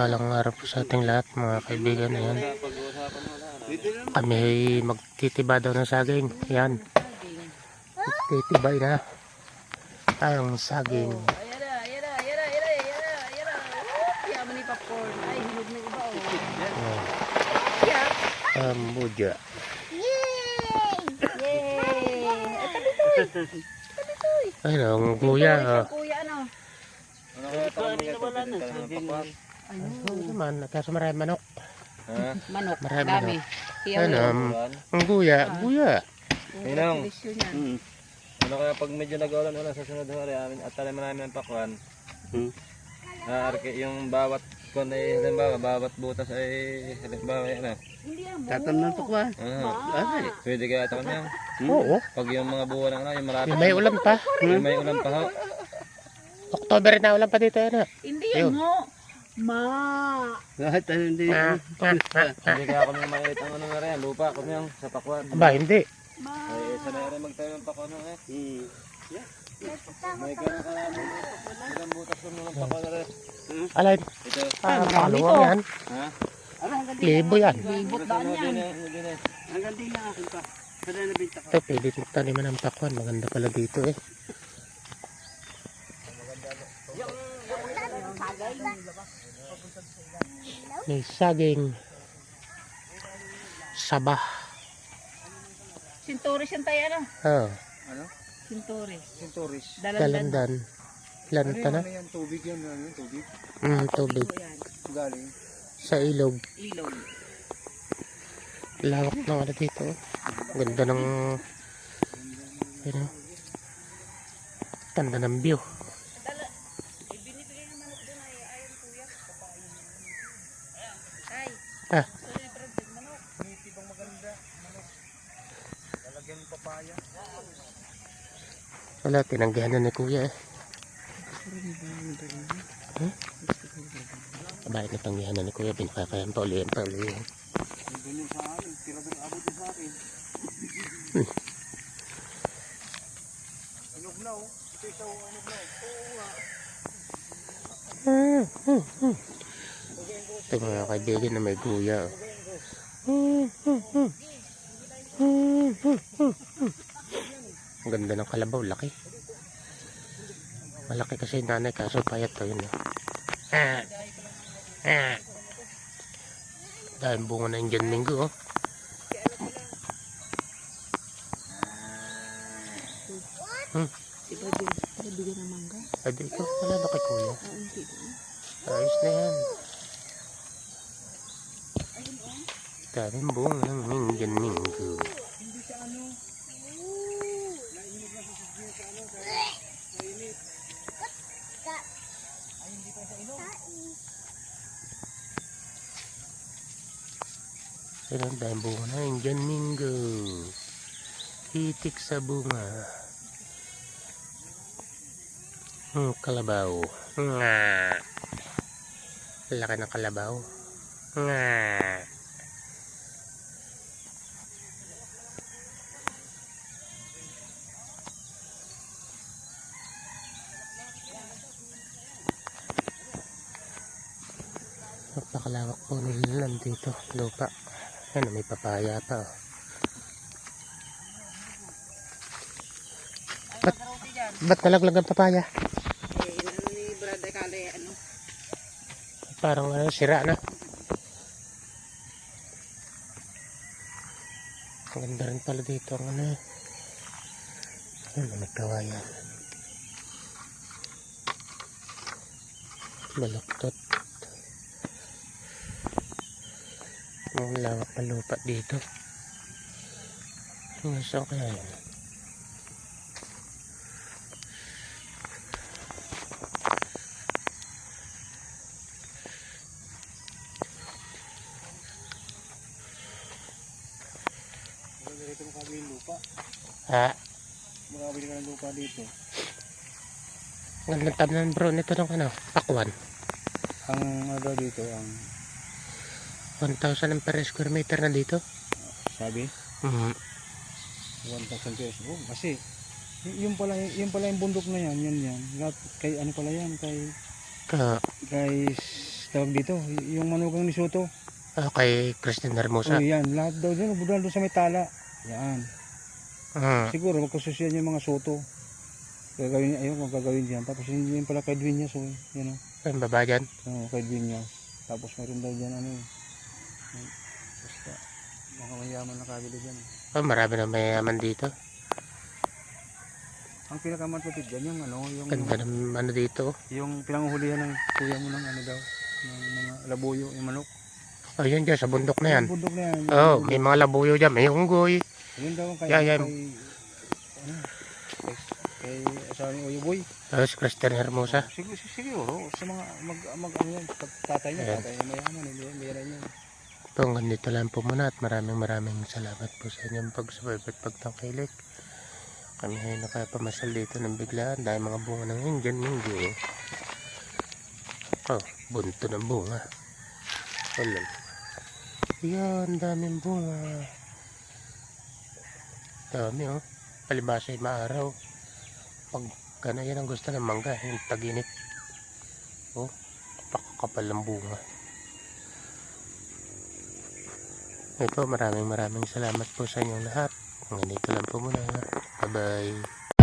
Mapagpalang araw po sa ating lahat mga kaibigan. Ayan. Kami ay magtitiba daw ng saging. Ayan. Magtitibay na ang saging. Oh. Ang budya. Ayun ang kuya. Oh. isang kuya ano. Ano kaya kami wala na Ano naman, kaso marami manok. Ha? Manok, Marami dami. Kaya Ano, ang kuya, kuya. Ninong. Congratulations yan. Ano kaya pag medyo nag-ulan ulan sa sunod hori amin at talim namin ng pakwan. Hmm. arke yung bawat kon ay halimbawa bawat butas ay halimbawa ay ano. Hindi yan, buo. Tatamnan to ko ah. Ah, pwede kaya ito kanya. Oo. Pag yung mga buwan ng ano, yung marami. May ulan pa. Yung may ulan pa ho. October na ulan pa dito. Ano? Hindi Ayun. yan mo. Ma. Kahit ano hindi. Ah, ah, ah. Hindi kaya kami mait ang ano na rin, lupa kami yung sa pakwan. Aba, hindi. Ma. Ay, isa na rin magtayo ng pakwan eh. Hmm. May kaya ka namin. Ilang butas ko ng pakwan na rin. Alay, Ito. ah, marami paluwang to. yan. Ha? Ano ang ganda? Libo yan. Libot daan yan. Ang ganda yung akin pa. Ito, pwede taniman ng pakwan. Maganda pala dito eh. May saging. Sabah. Sintoris yan tayo ano. Oh, Sintoris. Sinturis. Dalandan. dalandan. Lanta na. yan? Tubig yan, ano yung tubig? Mm, tubig. Yan. Galing. Sa ilog. Ilog. Lawak ng ano dito. Ganda ng... Ano? Ganda ng view. Ah. Wala, tinanggihan na ni kuya eh. Hmm? Aba, natanggihan na ni kuya. Pinakakayan pa ulihin pa ulihin. Ganyan sa akin. Tira doon abot sa akin. Anog na oh. Ito isa oh, anog na Hmm, hmm, hmm. Ito mga kaibigan na may guya. oh. Hmm, hmm, hmm. Hmm, hmm, hmm, hmm. Ang ganda ng kalabaw, laki. Malaki kasi yung nanay, kaso payat to yun. Ah. Ah. Dahil bunga na Indian Mingo, oh. Diba din? Para bigyan ng mangga? Ay, di ko, wala na kay kuya. Ayos na yan. Daming bunga ng Indian Mingo. Yan ang daming bunga ng Indian Mingo. Hitik sa bunga. Hmm, kalabaw. Nga. Laki ng kalabaw. Nga. Napakalawak po nila dito. Lupa. Ano, may papaya pa. oh. Ba't, ba't nalaglag ang papaya? Eh, inano ni Brad Kale, ano? Parang ano, sira na. Ang ganda rin pala dito ang ano. Ano, may kawayan. Balaktot. Ang lawak na lupa dito. Saan kaya yun? Dito makabili yung lupa. Ha? Makabili ka ng lupa dito. Ang ganda tabnan bro nito ng ano, pakwan. Ang ano dito, ang 1,000 ang per square meter na dito. sabi, Mhm. 1,000 pesos. Oh, kasi, yung pala, yung pala yung bundok na yan, yan yan. Lahat, kay ano pala yan, kay, Ka, kay tawag dito, yung manugang ni Soto. Ah, kay Christine Hermosa. Oh, yan, lahat daw dyan, budal doon sa may tala. Yan. Hmm. Siguro magkasusiyan yung mga Soto. Gagawin ayun kung gagawin diyan. Tapos hindi yun pala kay Dwinya, so yan oh. Ang baba dyan. Oo, kay Dwinya. Tapos meron daw diyan ano. Basta mga mayaman na kabila diyan. Oh, marami na mayayaman dito. Ang pinakamatutid diyan yung ano, yung Ganda ng ano dito. yung pinanguhulihan ng kuya mo ng ano daw, ng mga labuyo, yung manok. Oh, yun dyan, sa bundok na yan. Yung bundok na yan. Oh, may mga labuyo dyan. May unggoy. Yun daw ang kay, Yeah, yeah. kay, ano, kay, asawa ni Uyo Boy. Oh, si Christine Hermosa. Siguro, siguro, sa mga, mag, mag, ano yan, tatay niya, tatay niya mayaman, hindi, rin yan. Ito, hanggang dito lang po muna at maraming maraming salamat po sa inyong pagsubaybay at pagtangkilik. Kami ay nakapamasal dito ng biglaan dahil mga bunga ng Indian Minggo. Oh, bunto ng bunga. Wala. Yan, daming bunga. Dami oh. Palibasa ay maaraw. Pag gano'n yan ang gusto ng mangga, yung taginit. Oh, pakakapal ng bunga. Ito, maraming maraming salamat po sa inyong lahat. Hanggang dito lang po muna. Bye-bye.